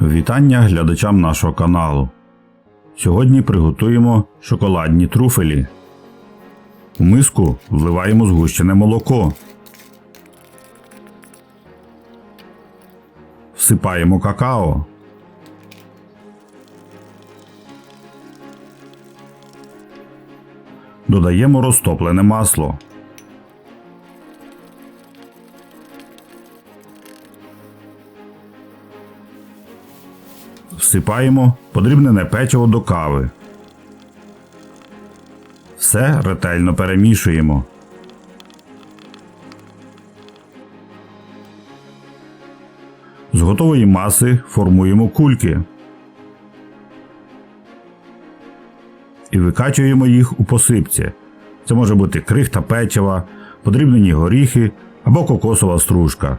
Вітання глядачам нашого каналу. Сьогодні приготуємо шоколадні труфелі. У миску вливаємо згущене молоко. Всипаємо какао. Додаємо розтоплене масло. Всипаємо подрібнене печиво до кави. Все ретельно перемішуємо. З готової маси формуємо кульки і викачуємо їх у посипці. Це може бути крихта печива, подрібнені горіхи або кокосова стружка.